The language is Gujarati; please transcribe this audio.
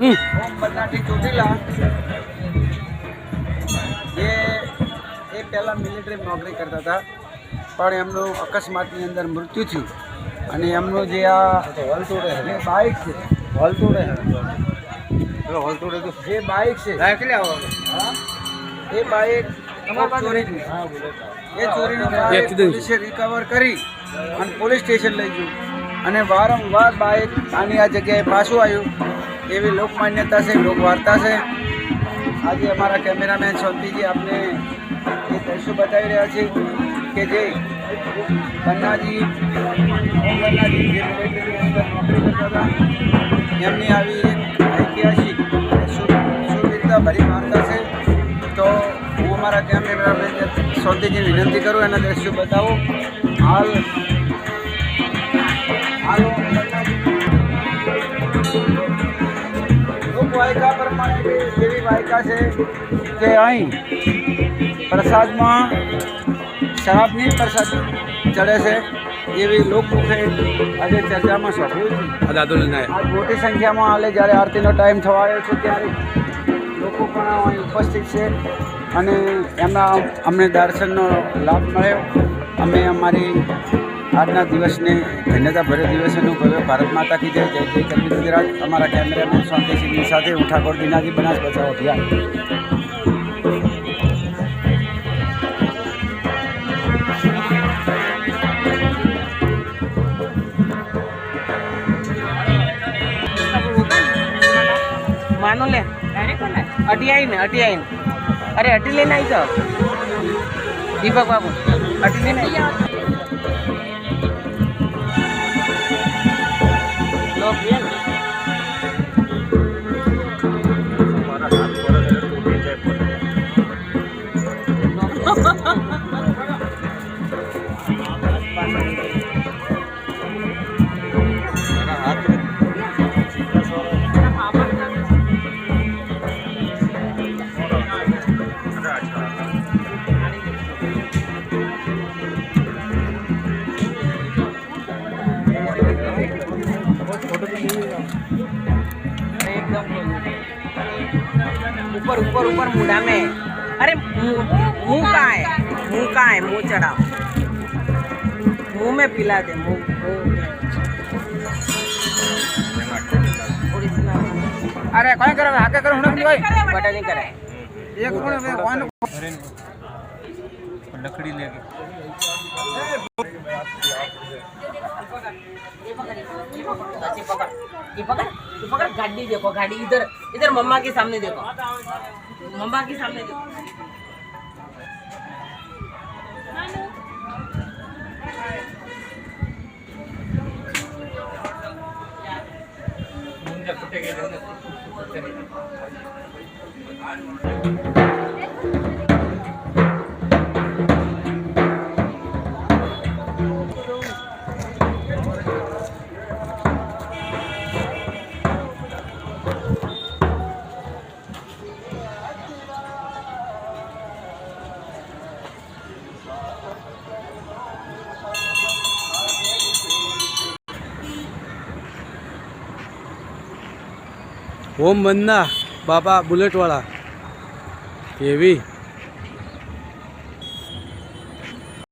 હમ. ઓમ બન્નાથી ચોટીલા. એ એ પહેલાં મિલિટરી નોકરી કરતા હતા. પણ એમનું અકસ્માતની અંદર મૃત્યુ થયું. અને એમનું જે આ બાઇક છે જે બાઇક છે હા, એ બાઇક એ ચોરીનું પોલીસે રિકવર કરી અને પોલીસ સ્ટેશન લઈ ગયું. અને વારંવાર બાઇક આની આ જગ્યાએ પાછું આવ્યું. એવી લોકમાન્યતા છે, લોકવાર્તા છે. આજે અમારા કેમેરામેન શાંતિજી આપને એ દ્રશ્યો બતાવી રહ્યા છે કે જે બન્નાજી ઓમ બન્નાજી જે નોકરી કરતા હતા, એમની આવી ઐતિહાસિક સુરવીરતા ભરી વાર્તા છે. તો હું અમારા કેમેરામેન શાંતિજી વિનંતી કરું, એના દ્રશ્યો બતાવો. હાલ વાયકા છે કે અહીં પ્રસાદમાં શરાબની પ્રસાદ ચડે છે એવી લોકમુખે આજે ચર્ચામાં સાંભળ્યું છે. આજ મોટી સંખ્યામાં હાલે જ્યારે આરતીનો ટાઈમ થવા આવ્યો છે ત્યારે લોકો પણ અહીં ઉપસ્થિત છે અને એમના અમને દર્શનનો લાભ મળ્યો. અમે અમારી આજના દિવસને ધન્યતા ભર્યો દિવસ અનુભવ્યો ભારત માતા કી જય જય જય કરવી ગુજરાત. અમારા કેમેરામેન શાંતિસિંહની સાથે હું ઠાકોર દિનાજી બનાસ બચાવ અભિયાન. માનો લે. અટી આવી ને અટી આવી ને અરે અટી લઈને આવી જાઓ. દીપક બાબુ અટી લઈને આવી જાઓ. ऊपर ऊपर ऊपर मुंडा में अरे मुंह मुंह कहाँ है मुंह कहाँ है मुंह चढ़ाओ मुंह में पिला दे मुंह मुंह ओरिजिनल અરે કોઈ કરે હાકે કરે હું કોઈ बटा नहीं करे એક કોણ હવે કોણ લકડી લે पकड़ ये पकड़ ये पकड़ गाड़ी देखो गाड़ी इधर इधर मम्मा के सामने देखो मम्मा के सामने देखो ઓમ બંના બાપા બુલેટવાળા. કેવી?